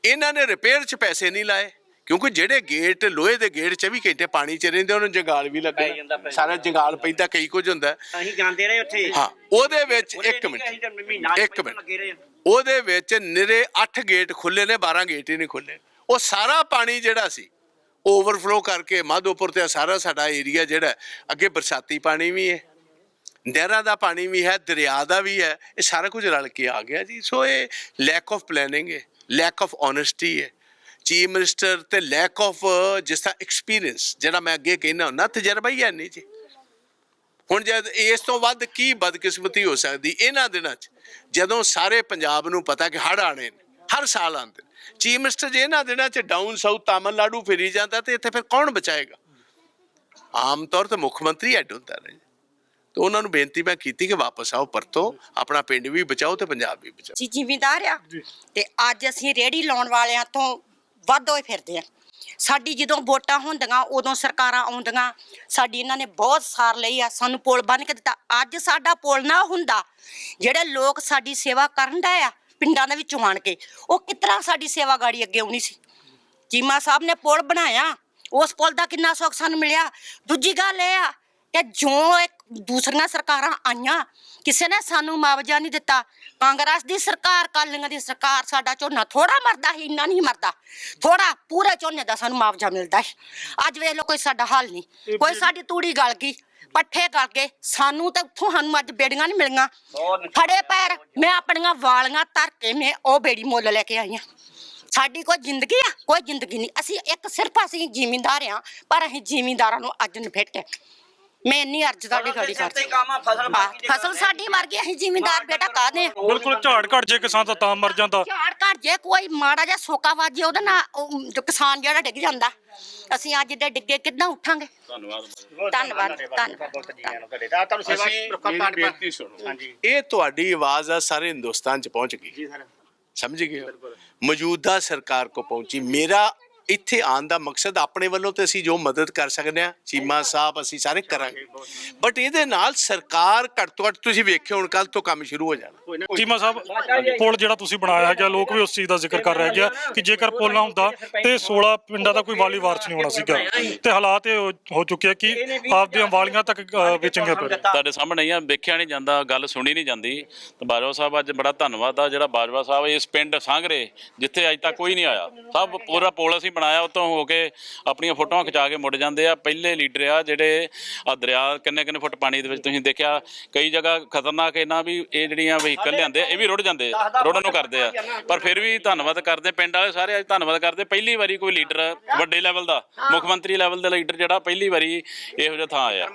ਇਹਨਾਂ ਨੇ ਰਿਪੇਅਰ 'ਚ ਪੈਸੇ ਨਹੀਂ ਲਾਏ। ਕਿਉਂਕਿ ਜਿਹੜੇ ਗੇਟ ਲੋਹੇ ਦੇ ਗੇਟ 24 ਘੰਟੇ ਪਾਣੀ 'ਚ ਰਹਿੰਦੇ ਉਹਨਾਂ ਨੂੰ ਜੰਗਾਲ ਵੀ ਲੱਗਦਾ ਸਾਰਾ ਜੰਗਾਲ ਪੈਂਦਾ ਕਈ ਕੁਝ ਹੁੰਦਾ। ਅਸੀਂ ਜਾਂਦੇ ਰਹੇ ਉੱਥੇ। ਹਾਂ ਉਹਦੇ ਵਿੱਚ ਉਹਦੇ ਇੱਕ ਨਹੀਂ ਅਸੀਂ ਤਾਂ ਮਿੰਟ ਮਹੀਨਾ ਇੱਕ ਪਹਿਲਾਂ ਮਿੰਟ। ਲੱਗੇ ਰਹੇ ਉਹਦੇ ਵਿੱਚ ਨਿਰੇ 8 ਗੇਟ ਖੁੱਲੇ ਨੇ 12 ਗੇਟ ਹੀ ਨਹੀਂ ਖੁੱਲੇ। ਉਹ ਸਾਰਾ ਪਾਣੀ ਜਿਹੜਾ ਸੀ ਓਵਰਫਲੋ ਕਰਕੇ ਮਾਧੋਪੁਰ ਤੇ ਸਾਰਾ ਸਾਡਾ ਏਰੀਆ ਜਿਹੜਾ ਅੱਗੇ ਬਰਸਾਤੀ ਪਾਣੀ ਵੀ ਹੈ ਨਹਿਰਾਂ ਦਾ ਪਾਣੀ ਵੀ ਹੈ ਦਰਿਆ ਦਾ ਵੀ ਹੈ ਇਹ ਸਾਰਾ ਕੁਝ ਰਲ ਕੇ ਆ ਗਿਆ ਜੀ। ਸੋ ਇਹ ਲੈਕ ਆਫ ਪਲੈਨਿੰਗ ਹੈ ਲੈਕ ਆਫ ਓਨੈਸਟੀ ਹੈ। ਚੀਫ ਮਿਨਿਸਟਰ ਤੇ ਲੈਕ ਆਫ ਜਿਸ ਦਾ ਐਕਸਪੀਰੀਅੰਸ ਜਿਹੜਾ ਮੈਂ ਅੱਗੇ ਕਹਿਣਾ ਹੁੰਦਾ ਤਜਰਬਾ ਹੀ ਹੈ ਨਹੀਂ ਜੀ। ਹੁਣ ਜਦ ਇਸ ਤੋਂ ਵੱਧ ਕੀ ਬਦਕਿਸਮਤੀ ਹੋ ਸਕਦੀ ਇਹਨਾਂ ਦਿਨਾਂ 'ਚ? ਜਦੋਂ ਸਾਰੇ ਪੰਜਾਬ ਨੂੰ ਪਤਾ ਕਿ ਹੜ ਆਣੇ ਨੇ ਹਰ ਸਾਲ ਆਉਂਦੇ ਨੇ। ਚੀਫ ਮਿਨਿਸਟਰ ਜੇ ਇਹਨਾਂ ਦਿਨਾਂ 'ਚ ਡਾਊਨ ਸਾਊਥ ਤਾਮਿਲਨਾਡੂ ਫਿਰੀ ਜਾਂਦਾ ਤੇ ਇੱਥੇ ਫਿਰ ਕੌਣ ਬਚਾਏਗਾ? ਆਮ ਤੌਰ ਤੇ ਮੁੱਖ ਮੰਤਰੀ ਐਡ ਹੁੰਦਾ ਨੇ ਤੇ ਉਹਨਾਂ ਨੂੰ ਬੇਨਤੀ ਮੈਂ ਕੀਤੀ ਕਿ ਵਾਪਸ ਆਓ ਪਰਤੋ ਆਪਣਾ ਪਿੰਡ ਵੀ ਬਚਾਓ ਤੇ ਪੰਜਾਬ ਵੀ ਬਚਾਓ। ਅਸੀਂ ਜ਼ਿਮੀਂਦਾਰ ਆ। ਤੇ ਅੱਜ ਅਸੀਂ ਰੇੜੀ ਲਾਉਣ ਵਾਲਿਆਂ ਤੋਂ ਵੱਧ ਹੋਏ ਫਿਰਦੇ ਆ। ਸਾਡੀ ਜਦੋਂ ਵੋਟਾਂ ਹੁੰਦੀਆਂ, ਉਦੋਂ ਸਰਕਾਰਾਂ ਆਉਂਦੀਆਂ, ਸਾਡੀ ਇਹਨਾਂ ਨੇ ਬਹੁਤ ਸਾਰ ਲਈ ਆ, ਸਾਨੂੰ ਪੁਲ ਬੰਨ ਕੇ ਦਿੱਤਾ। ਅੱਜ ਸਾਡਾ ਪੁਲ ਨਾ ਹੁੰਦਾ, ਜਿਹੜੇ ਲੋਕ ਸਾਡੀ ਸੇਵਾ ਕਰਨ ਦਾ ਆ, ਪਿੰਡਾਂ ਦੇ ਵਿੱਚੋਂ ਆਣ ਕੇ, ਉਹ ਕਿਤਨਾ ਸਾਡੀ ਸੇਵਾ ਗਾੜੀ ਅੱਗੇ ਆਉਣੀ ਸੀ? ਚੀਮਾ ਸਾਹਿਬ ਨੇ ਪੁਲ ਬਣਾਇਆ, ਉਸ ਪੁਲ ਦਾ ਕਿੰਨਾ ਸੁੱਖ ਸਾਨੂੰ ਮਿਲਿਆ। ਦੂਜੀ ਗੱਲ ਇਹ ਆ ਕਿ ਜੋ ਇੱਕ ਦੂਸਰੀਆਂ ਸਰਕਾਰਾਂ ਆਈਆਂ ਕਿਸੇ ਨੇ ਸਾਨੂੰ ਮੁਆਵਜ਼ਾ ਨਹੀਂ ਦਿੱਤਾ ਕਾਂਗਰਸ ਦੀ ਸਰਕਾਰ ਕਾਲੀਆਂ ਦੀ ਸਰਕਾਰ ਸਾਡਾ ਝੋਨਾ ਥੋੜਾ ਮਰਦਾ ਸੀ ਇੰਨਾ ਨਹੀਂ ਮਰਦਾ। ਥੋੜਾ ਪੂਰੇ ਝੋਨੇ ਦਾ ਸਾਨੂੰ ਮੁਆਵਜ਼ਾ ਮਿਲਦਾ ਹੈ ਅੱਜ ਵੇਖ ਲਓ ਕੋਈ ਸਾਡਾ ਹਾਲ ਨਹੀਂ। ਕੋਈ ਸਾਡੀ ਤੂੜੀ ਗਲ ਗਈ ਪੱਠੇ ਗਲ ਗਏ ਸਾਨੂੰ ਤਾਂ ਉੱਥੋਂ ਸਾਨੂੰ ਅੱਜ ਬੇੜੀਆਂ ਨਹੀਂ ਮਿਲੀਆਂ। ਫੜੇ ਪੈਰ ਮੈਂ ਆਪਣੀਆਂ ਵਾਲੀਆਂ ਧਰ ਕੇ ਮੈਂ ਉਹ ਬੇੜੀ ਮੁੱਲ ਲੈ ਕੇ ਆਈ ਹਾਂ ਸਾਡੀ ਕੋਈ ਜ਼ਿੰਦਗੀ ਆ ਕੋਈ ਜ਼ਿੰਦਗੀ ਨਹੀਂ। ਅਸੀਂ ਇੱਕ ਸਿਰਫ ਅਸੀਂ ਜ਼ਿਮੀਂਦਾਰ ਆ ਪਰ ਅਸੀਂ ਜ਼ਿਮੀਂਦਾਰਾਂ ਨੂੰ ਅੱਜ ਨਫੇਟੇ ਮੈਂ ਇੰਨੀ ਅਰਜ਼ ਤੁਹਾਡੀ ਗਾੜੀ ਕਰਦੀ ਫਸਲ ਸਾਡੀ ਮਰ ਗਈ ਅਸੀਂ ਜ਼ਿਮੀਂਦਾਰ ਬੇਟਾ ਕਾਹਦੇ? ਬਿਲਕੁਲ ਝਾੜ ਘਟ ਜੇ ਕਿਸਾਨ ਤਾਂ ਤਾਂ ਮਰ ਜਾਂਦਾ। ਝਾੜ ਘਰ ਜੇ ਕੋਈ ਮਾੜਾ ਜਿਹਾ ਸੋਕਾ ਵਾਜੇ ਉਹਦਾ ਜੋ ਕਿਸਾਨ ਜਿਹੜਾ ਡਿੱਗ ਜਾਂਦਾ। ਅਸੀਂ ਅੱਜ ਦੇ ਡਿੱਗੇ ਕਿੱਦਾਂ ਉੱਠਾਂਗੇ? ਧੰਨਵਾਦ। ਧੰਨਵਾਦ ਧੰਨਵਾਦ। ਤੁਹਾਨੂੰ ਸੇਵਾ ਅਸੀਂ ਮੇਰੀ ਬੇਨਤੀ ਸੁਣੋ। ਇਹ ਤੁਹਾਡੀ ਆਵਾਜ਼ ਆ ਸਾਰੇ ਹਿੰਦੁਸਤਾਨ ਚ ਪਹੁੰਚ ਗਈ। ਜੀ ਸਰ। ਸਮਝ ਗਏ ਮੌਜੂਦਾ ਸਰਕਾਰ ਕੋ ਪਹੁੰਚੀ। ਮੇਰਾ ਇੱਥੇ ਆਉਣ ਦਾ ਮਕਸਦ ਆਪਣੇ ਵੱਲੋਂ ਤੇ ਅਸੀਂ ਜੋ ਮਦਦ ਕਰ ਸਕਦੇ ਹਾਂ ਚੀਮਾ ਸਾਹਿਬ ਅਸੀਂ ਸਾਰੇ ਕਰਾਂਗੇ। ਬਟ ਇਹਦੇ ਨਾਲ ਸਰਕਾਰ ਘੱਟ ਤੋਂ ਘੱਟ ਤੁਸੀਂ ਵੇਖਿਓ ਹੁਣ ਕੱਲ ਤੋਂ ਕੰਮ ਸ਼ੁਰੂ ਹੋ ਜਾਣਾ। ਚੀਮਾ ਸਾਹਿਬ ਪੁਲ ਜਿਹੜਾ ਤੁਸੀਂ ਬਣਾਇਆ ਹੈਗਾ ਲੋਕ ਵੀ ਉਸ ਚੀਜ਼ ਦਾ ਜ਼ਿਕਰ ਕਰ ਰਹੇ ਹੈਗੇ ਆ ਕਿ ਜੇਕਰ ਪੁਲ ਨਾ ਹੁੰਦਾ ਤੇ 16 ਪਿੰਡਾਂ ਦਾ ਕੋਈ ਵਾਲੀ ਵਾਰਸ ਨਹੀਂ ਹੋਣਾ ਸੀਗਾ। ਤੇ ਹਾਲਾਤ ਇਹ ਹੋ- ਚੁੱਕੇ ਆ ਕਿ ਆਪਦੀਆਂ ਵਾਲੀਆਂ ਤੱਕ ਵੇਚਣਗੇ ਪਏ ਤੁਹਾਡੇ ਸਾਹਮਣੇ ਆ ਵੇਖਿਆ ਨਹੀਂ ਜਾਂਦਾ ਗੱਲ ਸੁਣੀ ਨਹੀਂ ਜਾਂਦੀ। ਤੇ ਬਾਜਵਾ ਸਾਹਿਬ ਅੱਜ ਬੜਾ ਧੰਨਵਾਦ ਆ ਜਿਹੜਾ ਬਾਜਵਾ ਸਾਹਿਬ ਇਸ ਪਿੰਡ ਸਾਂਗਰੇ ਜਿੱਥੇ ਅੱਜ ਤੱਕ ਕੋਈ ਨਹੀਂ ਆਇਆ। ਸਭ ਪੂਰਾ ਪੁਲ ਅਸੀਂ ਬਣਾਇਆ ਉਤੋਂ ਹੋ ਕੇ ਆਪਣੀਆਂ ਫੋਟੋਆਂ ਖਿਚਾ ਕੇ ਮੁੜ ਜਾਂਦੇ ਆ। ਪਹਿਲੇ ਲੀਡਰ ਆ ਜਿਹੜੇ ਆ ਦਰਿਆ ਕਿੰਨੇ ਕਿੰਨੇ ਫੁੱਟ ਪਾਣੀ ਦੇ ਵਿੱਚ ਤੁਸੀਂ ਦੇਖਿਆ ਕਈ ਜਗ੍ਹਾ ਖਤਰਨਾਕ ਇਹਨਾਂ ਵੀ ਇਹ ਜਿਹੜੀਆਂ ਵਹੀਕਲ ਲਿਆਂਦੇ ਇਹ ਵੀ ਰੁੜ ਜਾਂਦੇ ਆ, ਰੁੜਨ ਨੂੰ ਕਰਦੇ ਆ। ਪਰ ਫਿਰ ਵੀ ਧੰਨਵਾਦ ਕਰਦੇ ਪਿੰਡ ਵਾਲੇ ਸਾਰੇ ਅੱਜ ਧੰਨਵਾਦ ਕਰਦੇ। ਪਹਿਲੀ ਵਾਰੀ ਕੋਈ ਲੀਡਰ ਵੱਡੇ ਲੈਵਲ ਦਾ ਮੁੱਖ ਮੰਤਰੀ ਲੈਵਲ ਦਾ ਲੀਡਰ ਜਿਹੜਾ ਪਹਿਲੀ ਵਾਰੀ ਇਹੋ ਜਿਹਾ ਥਾਂ ਆਇਆ।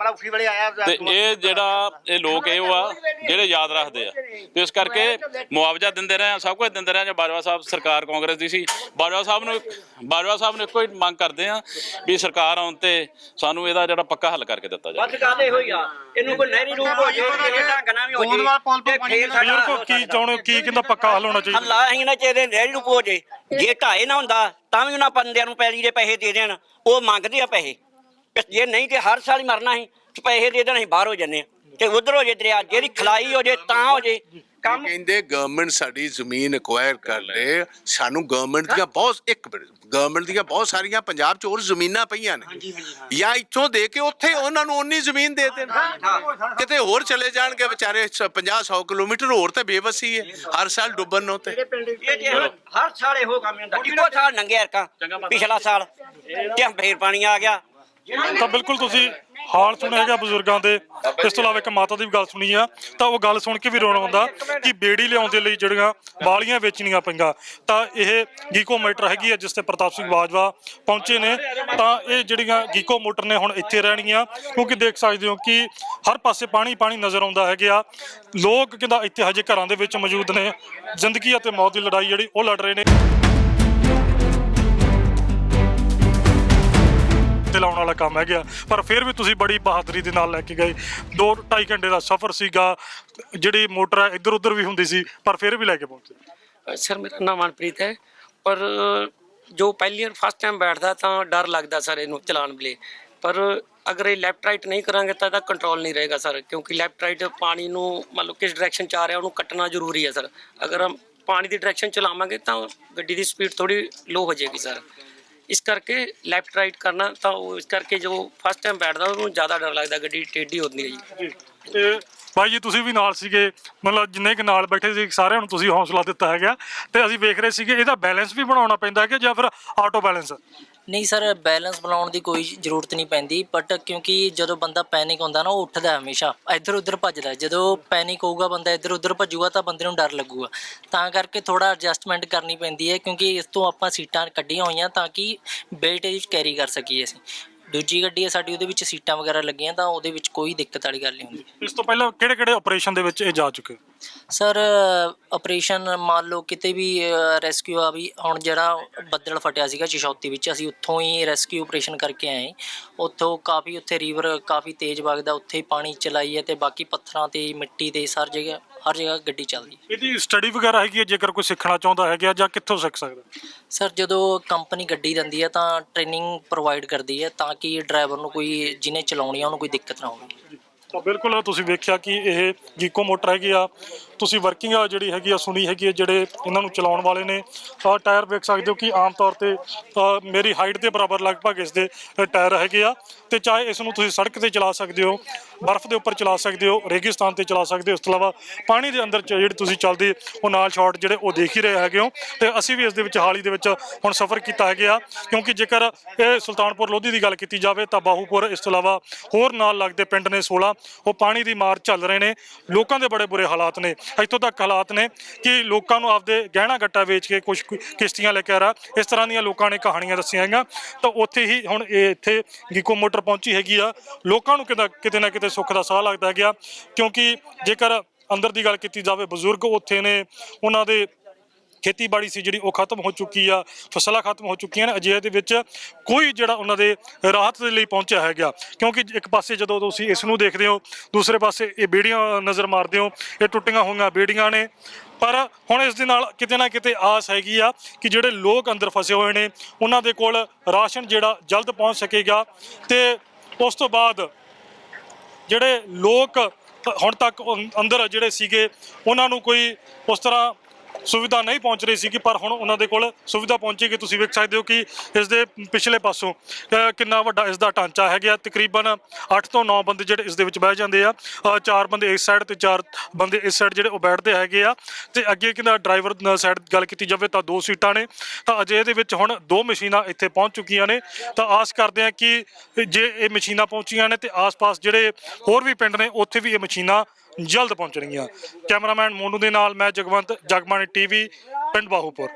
ਤੇ ਇਹ ਜਿਹੜਾ ਇਹ ਲੋਕ ਇਹ ਉਹ ਆ ਜਿਹੜੇ ਯਾਦ ਰੱਖਦੇ ਆ। ਤੇ ਇਸ ਕਰਕੇ ਮੁਆਵਜ਼ਾ ਦਿੰਦੇ ਰਹੇ ਸਭ ਕੁਝ ਦਿੰਦੇ ਰਹੇ ਜੋ ਬਾਜਵਾ ਸਾਹਿਬ ਸਰਕਾਰ ਕਾਂਗਰਸ ਦੀ ਸੀ। ਬਾਜਵਾ ਸਾਹਿਬ ਨੂੰ ਬਾਜਵਾ ਸਾਹਿਬ ਨੂੰ ਇੱਕੋ ਹੀ ਮੰਗ ਕਰਦੇ ਆ ਵੀ ਸਰਕਾਰ ਆਉਣ ਤੇ ਸਾਨੂੰ ਇਹਦਾ ਜਿਹੜਾ ਪੱਕਾ ਹੱਲ ਕਰਕੇ ਦਿੱਤਾ ਜਾਵੇ। ਬਸ ਗੱਲ ਇਹੋ ਹੀ ਆ? ਇਹਨੂੰ ਕੋਈ ਨਹਿਰੀ ਰੂਪ ਹੋ ਜੇ ਇਹ ਢੰਗ ਨਾਲ ਵੀ ਹੋ ਜੇ। ਤੇ ਫੇਰ ਬਜ਼ੁਰਗ ਕੋ ਕੀ ਚਾਹੁੰਦੇ ਹੋ? ਕੀ ਕਹਿੰਦਾ ਪੱਕਾ ਹੱਲ ਹੋਣਾ ਚਾਹੀਦਾ? ਹੱਲਾ ਅਸੀਂ ਨਾ ਚਾਹੀਦੇ ਨਹਿਰੀ ਰੂਪ ਹੋ ਜੇ। ਜੇ ਢਾਏ ਨਾ ਹੁੰਦਾ ਤਾਂ ਵੀ ਉਹਨਾਂ ਬੰਦਿਆਂ ਨੂੰ ਪੈਲੀ ਦੇ ਪੈਸੇ ਦੇ ਦੇਣ। ਉਹ ਮੰਗਦੇ ਆ ਪੈਸੇ। ਤੇ ਜੇ ਨਹੀਂ ਤੇ ਹਰ ਸਾਲ ਹੀ ਮਰਨਾ ਸੀ ਤੇ ਪੈਸੇ ਦੇ ਦੇਣ ਅਸੀਂ ਬਾਹਰ ਹੋ ਜੰਨੇ ਤੇ ਉਧਰ ਹੋ ਜੇ ਦਰਿਆ ਜਿਹੜੀ ਖਲਾਈ ਹੋ ਜੇ ਤਾਂ ਹੋ ਜੇ। ਕੰਮ ਕਹਿੰਦੇ ਗਵਰਨਮੈਂਟ ਸਾਡੀ ਜ਼ਮੀਨ ਐਕਵਾਇਰ ਕਰ ਲੇ। ਸਾਨੂੰ ਗਵਰਨਮੈਂਟ ਦੀਆਂ ਬਹੁਤ ਇੱਕ ਗਵਰਨਮੈਂਟ ਦੀਆਂ ਬਹੁਤ ਸਾਰੀਆਂ ਪੰਜਾਬ 'ਚ ਹੋਰ ਜ਼ਮੀਨਾਂ ਪਈਆਂ ਨੇ। ਜਾਂ ਇੱਥੋਂ ਦੇ ਕੇ ਉੱਥੇ ਉਹਨਾਂ ਨੂੰ ਉਨੀ ਜ਼ਮੀਨ ਦੇ ਦੇਣ। ਕਿਤੇ ਹੋਰ ਚਲੇ ਜਾਣਗੇ ਵਿਚਾਰੇ 50 100 ਕਿਲੋਮੀਟਰ ਹੋਰ ਤੇ ਬੇਵਸੀ ਹੈ। ਹਰ ਸਾਲ ਡੁੱਬਣ ਨੂੰ ਤੇ। ਹਰ ਸਾਲ ਇਹੋ ਕੰਮ ਹੁੰਦਾ। ਇੱਕੋ ਸਾਲ ਲੰਘਿਆ ਅਰਕਾ ਪਿਛਲਾ ਸਾਲ। ਤੇ ਫੇਰ ਪਾਣੀ ਆ ਗਿਆ। ਤਾਂ ਬਿਲਕੁਲ ਤੁਸੀਂ ਹਾਲ ਸੁਣਿਆ ਹੈਗਾ ਬਜ਼ੁਰਗਾਂ ਦੇ। ਇਸ ਤੋਂ ਇਲਾਵਾ ਇੱਕ ਮਾਤਾ ਦੀ ਵੀ ਗੱਲ ਸੁਣੀ ਆ ਤਾਂ ਉਹ ਗੱਲ ਸੁਣ ਕੇ ਵੀ ਰੋਣਾ ਆਉਂਦਾ ਕਿ ਬੇੜੀ ਲਿਆਉਣ ਦੇ ਲਈ ਜਿਹੜੀਆਂ ਵਾਲੀਆਂ ਵੇਚਣੀਆਂ ਪਈਆਂ ਤਾਂ ਇਹ ਗੀਕੋ ਮੋਟਰ ਹੈਗੀ ਆ ਜਿਸ ਤੇ ਪ੍ਰਤਾਪ ਸਿੰਘ ਬਾਜਵਾ ਪਹੁੰਚੇ ਨੇ। ਤਾਂ ਇਹ ਜਿਹੜੀਆਂ ਗੀਕੋ ਮੋਟਰ ਨੇ ਹੁਣ ਇੱਥੇ ਰਹਿਣਗੀਆਂ ਕਿਉਂਕਿ ਦੇਖ ਸਕਦੇ ਹੋ ਕਿ ਹਰ ਪਾਸੇ ਪਾਣੀ ਪਾਣੀ ਨਜ਼ਰ ਆਉਂਦਾ ਹੈਗਾ ਲੋਕ ਕਹਿੰਦਾ ਇੱਥੇ ਹਜੇ ਘਰਾਂ ਦੇ ਵਿੱਚ ਮੌਜੂਦ ਨੇ। ਜ਼ਿੰਦਗੀ ਅਤੇ ਮੌਤ ਦੀ ਲੜਾਈ ਜਿਹੜੀ ਉਹ ਲੜ ਰਹੇ ਨੇ। ਤੇ ਲਾਉਣ ਵਾਲਾ ਕੰਮ ਹੈਗਾ। ਪਰ ਫਿਰ ਵੀ ਤੁਸੀਂ ਬੜੀ ਬਹਾਦਰੀ ਦੇ ਨਾਲ ਲੈ ਕੇ ਗਏ। 2.5 ਘੰਟੇ ਦਾ ਸਫ਼ਰ ਸੀਗਾ। ਜਿਹੜੀ ਮੋਟਰ ਹੈ ਇੱਧਰ ਉੱਧਰ ਵੀ ਹੁੰਦੀ ਸੀ, ਪਰ ਫਿਰ ਵੀ ਲੈ ਕੇ ਪਹੁੰਚੇ। ਸਰ, ਮੇਰਾ ਨਾਮ ਮਨਪ੍ਰੀਤ ਹੈ। ਪਰ ਜੋ ਪਹਿਲੀ ਵਾਰ ਫਸਟ ਟਾਈਮ ਬੈਠਦਾ ਤਾਂ ਡਰ ਲੱਗਦਾ ਸਰ ਇਹਨੂੰ ਚਲਾਉਣ ਵੇਲੇ। ਪਰ ਅਗਰ ਇਹ ਲੈਫਟ ਰਾਈਟ ਨਹੀਂ ਕਰਾਂਗੇ ਤਾਂ ਇਹਦਾ ਕੰਟਰੋਲ ਨਹੀਂ ਰਹੇਗਾ ਸਰ। ਕਿਉਂਕਿ ਲੈਫਟ ਰਾਈਟ ਪਾਣੀ ਨੂੰ ਮੰਨ ਲਓ ਕਿਸ ਡਾਇਰੈਕਸ਼ਨ ਚ ਆ ਰਿਹਾ, ਉਹਨੂੰ ਕੱਟਣਾ ਜ਼ਰੂਰੀ ਹੈ ਸਰ। ਅਗਰ ਪਾਣੀ ਦੀ ਡਾਇਰੈਕਸ਼ਨ ਚਲਾਵਾਂਗੇ ਤਾਂ ਗੱਡੀ ਦੀ ਸਪੀਡ ਥੋੜੀ ਲੋ ਹੋ ਜਾਏਗੀ ਸਰ। ਇਸ ਕਰਕੇ ਲੈਫਟ ਰਾਈਟ ਕਰਨਾ ਤਾਂ ਉਹ ਇਸ ਕਰਕੇ ਜੋ ਫਸਟ ਟਾਈਮ ਬੈਠਦਾ ਉਹਨੂੰ ਜ਼ਿਆਦਾ ਡਰ ਲੱਗਦਾ ਗੱਡੀ ਟੇਢੀ ਹੁੰਦੀ ਹੈ ਜੀ। ਜੀ। ਤੇ ਭਾਈ ਜੀ, ਤੁਸੀਂ ਵੀ ਨਾਲ ਸੀਗੇ। ਮਤਲਬ ਜਿੰਨੇ ਕਿ ਨਾਲ ਬੈਠੇ ਸੀ, ਸਾਰਿਆਂ ਨੂੰ ਤੁਸੀਂ ਹੌਸਲਾ ਦਿੱਤਾ ਹੈਗਾ। ਤੇ ਅਸੀਂ ਵੇਖ ਰਹੇ ਸੀਗੇ, ਇਹਦਾ ਬੈਲੈਂਸ ਵੀ ਬਣਾਉਣਾ ਪੈਂਦਾ ਹੈ ਕਿ ਜਾਂ ਫਿਰ ਆਟੋ ਬੈਲੈਂਸ ਨਹੀਂ ਸਰ ਬੈਲੈਂਸ ਬਣਾਉਣ ਦੀ ਕੋਈ ਜ਼ਰੂਰਤ ਨਹੀਂ ਪੈਂਦੀ ਬਟ ਕਿਉਂਕਿ ਜਦੋਂ ਬੰਦਾ ਪੈਨਿਕ ਹੁੰਦਾ ਨਾ, ਉਹ ਉੱਠਦਾ ਹਮੇਸ਼ਾ। ਇੱਧਰ ਉੱਧਰ ਭੱਜਦਾ। ਜਦੋਂ ਪੈਨਿਕ ਹੋਊਗਾ, ਬੰਦਾ ਇੱਧਰ ਉੱਧਰ ਭੱਜੂਗਾ, ਤਾਂ ਬੰਦੇ ਨੂੰ ਡਰ ਲੱਗੂਗਾ। ਤਾਂ ਕਰਕੇ ਥੋੜਾ ਐਡਜਸਟਮੈਂਟ ਕਰਨੀ ਪੈਂਦੀ ਹੈ, ਕਿਉਂਕਿ ਇਸ ਤੋਂ ਆਪਾਂ ਸੀਟਾਂ ਕੱਢੀਆਂ ਹੋਈਆਂ ਤਾਂ ਕਿ ਬੇਲਟ ਵਿੱਚ ਕੈਰੀ ਕਰ ਸਕੀਏ ਅਸੀਂ। ਦੂਜੀ ਗੱਡੀ ਹੈ ਸਾਡੀ ਉਹਦੇ ਵਿੱਚ ਸੀਟਾਂ ਵਗੈਰਾ ਲੱਗੀਆਂ ਤਾਂ ਉਹਦੇ ਵਿੱਚ ਕੋਈ ਦਿੱਕਤ ਵਾਲੀ ਗੱਲ ਨਹੀਂ ਹੁੰਦੀ। ਇਸ ਤੋਂ ਪਹਿਲਾਂ ਕਿਹੜੇ ਕਿਹੜੇ ਆਪਰੇਸ਼ਨ ਦੇ ਵਿੱਚ ਇਹ ਜਾ ਚੁੱਕੇ? ਸਰ ਆਪਰੇਸ਼ਨ ਮੰਨ ਲਓ ਕਿਤੇ ਵੀ ਰੈਸਕਿਊ ਆ ਵੀ ਹੁਣ ਜਿਹੜਾ ਬੱਦਲ ਫਟਿਆ ਸੀਗਾ ਚਸ਼ੌਤੀ ਵਿੱਚ ਅਸੀਂ ਉੱਥੋਂ ਹੀ ਰੈਸਕਿਊ ਆਪਰੇਸ਼ਨ ਕਰਕੇ ਆਏ ਉੱਥੋਂ ਕਾਫੀ ਉੱਥੇ ਰੀਵਰ ਕਾਫੀ ਤੇਜ਼ ਵਗਦਾ ਉੱਥੇ ਪਾਣੀ ਚਲਾਈ ਹੈ ਤੇ ਬਾਕੀ ਪੱਥਰਾਂ ਤੇ ਮਿੱਟੀ ਤੇ ਹਰ ਜਗ੍ਹਾ ਹਰ ਜਗ੍ਹਾ ਗੱਡੀ ਚੱਲਦੀ ਹੈ। ਇਹਦੀ ਸਟੱਡੀ ਵਗੈਰਾ ਹੈਗੀ ਹੈ ਜੇਕਰ ਕੋਈ ਸਿੱਖਣਾ ਚਾਹੁੰਦਾ ਹੈਗਾ ਜਾਂ ਕਿੱਥੋਂ ਸਿੱਖ ਸਕਦਾ? ਸਰ ਜਦੋਂ ਕੰਪਨੀ ਗੱਡੀ ਦਿੰਦੀ ਹੈ ਤਾਂ ਟ੍ਰੇਨਿੰਗ ਪ੍ਰੋਵਾਈਡ ਕਰਦੀ ਹੈ ਤਾਂ ਕਿ ਡਰਾਈਵਰ ਨੂੰ ਕੋਈ ਜਿਹਨੇ ਚਲਾਉਣੀ ਆ ਉਹਨੂੰ ਕੋਈ ਦਿੱਕਤ ਨਾ ਹੋਵੇ। ਤਾਂ ਬਿਲਕੁਲ ਤੁਸੀਂ ਵੇਖਿਆ ਕਿ ਇਹ ਗੀਕੋ ਮੋਟਰ ਹੈਗੀ ਆ ਤੁਸੀਂ ਵਰਕਿੰਗ ਆ ਜਿਹੜੀ ਹੈਗੀ ਆ, ਸੁਣੀ ਹੈਗੀ ਆ, ਜਿਹੜੇ ਇਹਨਾਂ ਨੂੰ ਚਲਾਉਣ ਵਾਲੇ ਨੇ ਟਾਇਰ ਵੇਖ ਸਕਦੇ ਹੋ ਕਿ ਆਮ ਤੌਰ ਤੇ ਮੇਰੀ ਹਾਈਟ ਦੇ ਬਰਾਬਰ ਲਗਭਗ ਇਸ ਦੇ ਟਾਇਰ ਹੈਗੇ ਆ। ਤੇ ਚਾਹੇ ਇਸ ਨੂੰ ਤੁਸੀਂ ਸੜਕ ਤੇ ਚਲਾ ਸਕਦੇ ਹੋ, ਬਰਫ਼ ਦੇ ਉੱਪਰ ਚਲਾ ਸਕਦੇ ਹੋ, ਰੇਗਿਸਤਾਨ ਤੇ ਚਲਾ ਸਕਦੇ ਹੋ, ਇਸ ਤੋਂ ਇਲਾਵਾ ਪਾਣੀ ਦੇ ਅੰਦਰ ਚ ਜਿਹੜੀ ਤੁਸੀਂ ਚੱਲਦੇ, ਉਹ ਨਾਲ ਸ਼ਾਟ ਜਿਹੜੇ ਉਹ ਦੇਖ ਹੀ ਰਹੇ ਹੈਗੇ ਹੋ। ਤੇ ਅਸੀਂ ਵੀ ਇਸ ਦੇ ਵਿੱਚ ਹਾਲ ਹੀ ਦੇ ਵਿੱਚ ਹੁਣ ਸਫ਼ਰ ਕੀਤਾ ਹੈਗਾ ਆ, ਕਿਉਂਕਿ ਜੇਕਰ ਇਹ ਸੁਲਤਾਨਪੁਰ ਲੋਧੀ ਦੀ ਗੱਲ ਕੀਤੀ ਜਾਵੇ, ਤਾਂ ਬਾਹੂਪੁਰ, ਇਸ ਤੋਂ ਇਲਾਵਾ ਹੋਰ ਨਾਲ ਲੱਗਦੇ ਪਿੰਡ ਨੇ 16 ਉਹ ਪਾਣੀ ਦੀ ਮਾਰ ਚੱਲ ਰਹੇ ਨੇ। ਲੋਕਾਂ ਦੇ ਬੜੇ ਬੁਰੇ ਹਾਲਾਤ ਨੇ। ਇੱਥੋਂ ਤੱਕ ਹਾਲਾਤ ਨੇ ਕਿ ਲੋਕਾਂ ਨੂੰ ਆਪਦੇ ਗਹਿਣਾ ਗੱਟਾ ਵੇਚ ਕੇ ਕੁਝ ਕਿਸ਼ਤੀਆਂ ਲੈ ਕੇ ਆ ਰਿਹਾ। ਇਸ ਤਰ੍ਹਾਂ ਦੀਆਂ ਲੋਕਾਂ ਨੇ ਕਹਾਣੀਆਂ ਦੱਸੀਆਂ ਹੈਗੀਆਂ। ਤਾਂ ਉੱਥੇ ਹੀ ਹੁਣ ਇਹ ਇੱਥੇ ਗੀਕੋ ਮੋਟਰ ਪਹੁੰਚੀ ਹੈਗੀ ਆ। ਲੋਕਾਂ ਨੂੰ ਕਿਤੇ ਕਿਤੇ ਨਾ ਕਿਤੇ ਸੁੱਖ ਦਾ ਸਾਹ ਲੱਗਦਾ ਗਿਆ ਕਿਉਂਕਿ ਜੇਕਰ ਅੰਦਰ ਦੀ ਗੱਲ ਕੀਤੀ ਜਾਵੇ, ਬਜ਼ੁਰਗ ਉੱਥੇ ਨੇ, ਉਹਨਾਂ ਦੇ ਖੇਤੀਬਾੜੀ ਸੀ ਜਿਹੜੀ ਉਹ ਖਤਮ ਹੋ ਚੁੱਕੀ ਆ, ਫਸਲਾਂ ਖਤਮ ਹੋ ਚੁੱਕੀਆਂ ਨੇ, ਅਜਿਹੇ ਦੇ ਵਿੱਚ ਕੋਈ ਜਿਹੜਾ ਉਹਨਾਂ ਦੇ ਰਾਹਤ ਦੇ ਲਈ ਪਹੁੰਚਿਆ ਹੈਗਾ। ਕਿਉਂਕਿ ਇੱਕ ਪਾਸੇ ਜਦੋਂ ਤੁਸੀਂ ਇਸ ਨੂੰ ਦੇਖਦੇ ਹੋ, ਦੂਸਰੇ ਪਾਸੇ ਇਹ ਬੇੜੀਆਂ ਨਜ਼ਰ ਮਾਰਦੇ ਹੋ, ਇਹ ਟੁੱਟੀਆਂ ਹੋਈਆਂ ਬੇੜੀਆਂ ਨੇ। ਪਰ ਹੁਣ ਇਸ ਦੇ ਨਾਲ ਕਿਤੇ ਨਾ ਕਿਤੇ ਆਸ ਹੈਗੀ ਆ ਕਿ ਜਿਹੜੇ ਲੋਕ ਅੰਦਰ ਫਸੇ ਹੋਏ ਨੇ, ਉਹਨਾਂ ਦੇ ਕੋਲ ਰਾਸ਼ਨ ਜਿਹੜਾ ਜਲਦ ਪਹੁੰਚ ਸਕੇਗਾ ਤੇ ਉਸ ਤੋਂ ਬਾਅਦ ਜਿਹੜੇ ਲੋਕ ਹੁਣ ਤੱਕ ਅੰਦਰ ਜਿਹੜੇ ਸੀਗੇ, ਉਹਨਾਂ ਨੂੰ ਕੋਈ ਉਸ ਤਰ੍ਹਾਂ ਸੁਵਿਧਾ ਨਹੀਂ ਪਹੁੰਚ ਰਹੀ ਸੀ ਕਿ ਪਰ ਹੁਣ ਉਹਨਾਂ ਦੇ ਕੋਲ ਸੁਵਿਧਾ ਪਹੁੰਚੇਗੀ ਤੁਸੀਂ ਵੇਖ ਸਕਦੇ ਹੋ ਕਿ ਇਸ ਦੇ ਪਿਛਲੇ ਪਾਸੋਂ ਕਿੰਨਾ ਵੱਡਾ ਇਸ ਦਾ ਢਾਂਚਾ ਹੈਗਾ ਤਕਰੀਬਨ 8 ਤੋਂ 9 ਬੰਦੇ ਜਿਹੜੇ ਇਸ ਦੇ ਵਿੱਚ ਬਹਿ ਜਾਂਦੇ ਆ। ਚਾਰ ਬੰਦੇ ਇਸ ਸਾਈਡ ਤੇ, ਚਾਰ ਬੰਦੇ ਇਸ ਸਾਈਡ ਜਿਹੜੇ ਉਹ ਬੈਠਦੇ ਹੈਗੇ ਆ। ਤੇ ਅੱਗੇ ਕਿੰਦਾ ਡਰਾਈਵਰ ਸਾਈਡ ਗੱਲ ਕੀਤੀ ਜਾਵੇ ਤਾਂ ਦੋ ਸੀਟਾਂ ਨੇ। ਤਾਂ ਅਜੇ ਇਹਦੇ ਵਿੱਚ ਹੁਣ ਦੋ ਮਸ਼ੀਨਾਂ ਇੱਥੇ ਪਹੁੰਚ ਚੁੱਕੀਆਂ ਨੇ। ਤਾਂ ਆਸ ਕਰਦੇ ਆ ਕਿ ਜੇ ਇਹ ਮਸ਼ੀਨਾਂ ਪਹੁੰਚੀਆਂ ਨੇ ਤੇ ਆਸ-ਪਾਸ ਜਿਹੜੇ ਹੋਰ ਵੀ ਪਿੰਡ ਨੇ, ਉੱਥੇ ਵੀ ਇਹ ਮਸ਼ੀਨਾਂ ਜਲਦ ਪਹੁੰਚਣਗੀਆਂ। ਕੈਮਰਾਮੈਨ ਮੋਨੂ ਦੇ ਨਾਲ ਮੈਂ ਜਗਵੰਤ ਜਗਬਾਣੀ ਟੀਵੀ ਪਿੰਡ ਬਾਹੂਪੁਰ।